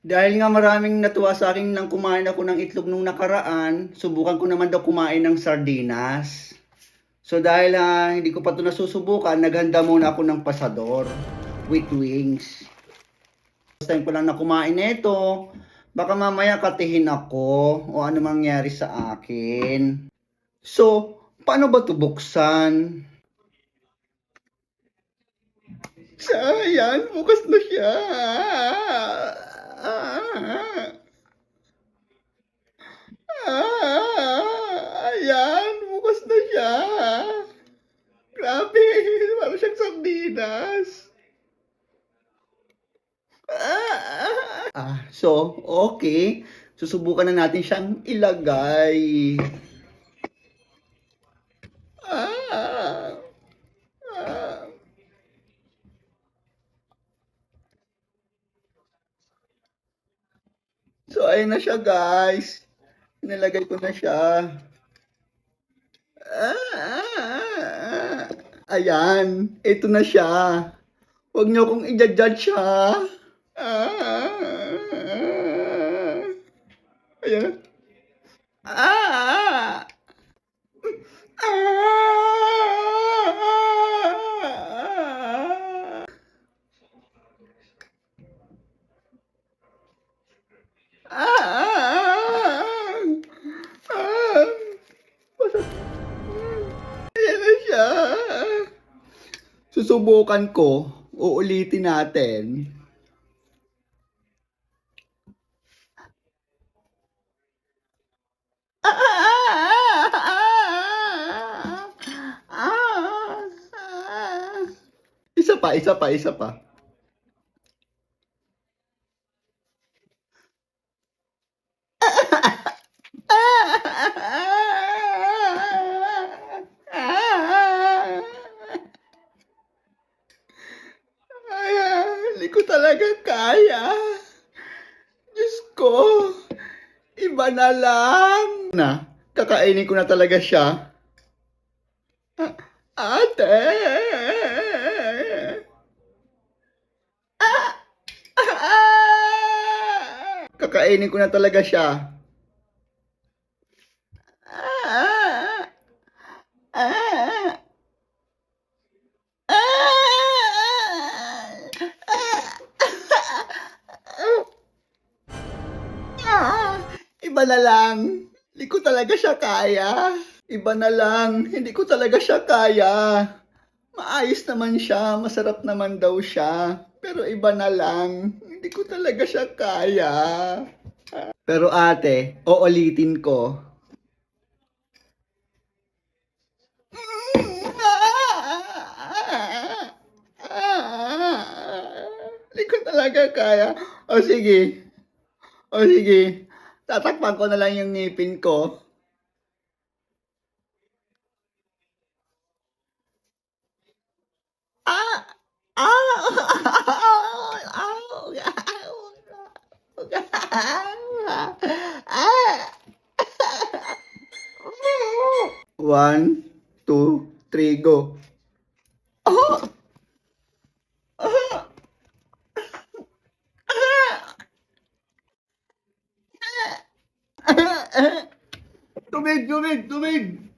Dahil nga maraming natuwa sa akin nang kumain ako ng itlog nung nakaraan, subukan ko naman daw kumain ng sardinas. So dahil ah, hindi ko pa ito nasusubukan, naghanda muna ako ng pasador with wings. First time ko lang na kumain nito, baka mamaya katihin ako o ano mangyari sa akin. So, paano ba ito buksan? Ayan, bukas na siya. Ayan, bukas na siya. Grabe, parang siyang sardinas. Ah, so, okay. Susubukan na natin siyang ilagay. Ah, ah. So, ayun na siya, guys. Nilagay ko na siya. Ah, ayan. Ito na siya. Huwag niyo akong i-judge, ha? Ah, ayan. Ah, ah, Ah! Ah! Ayan na siya. Susubukan ko. Uulitin natin. Isa pa, isa pa, isa pa. Ay, hindi ko talaga kaya. Diyos ko, iba na lang. Na, kakainin ko na talaga siya. Ate! Kakainin ko na talaga siya. Iba na lang. Hindi ko talaga siya kaya. Iba na lang. Hindi ko talaga siya kaya. Maayos naman siya. Masarap naman daw siya. Pero iba na lang. Hindi ko talaga siya kaya. Pero ate, uulitin ko. Hindi ko talaga kaya. O sige. O sige. Tatakpan ko na lang yung ngipin ko. Ah! Ah! One, two, three, go. Tubig, tubig, tubig!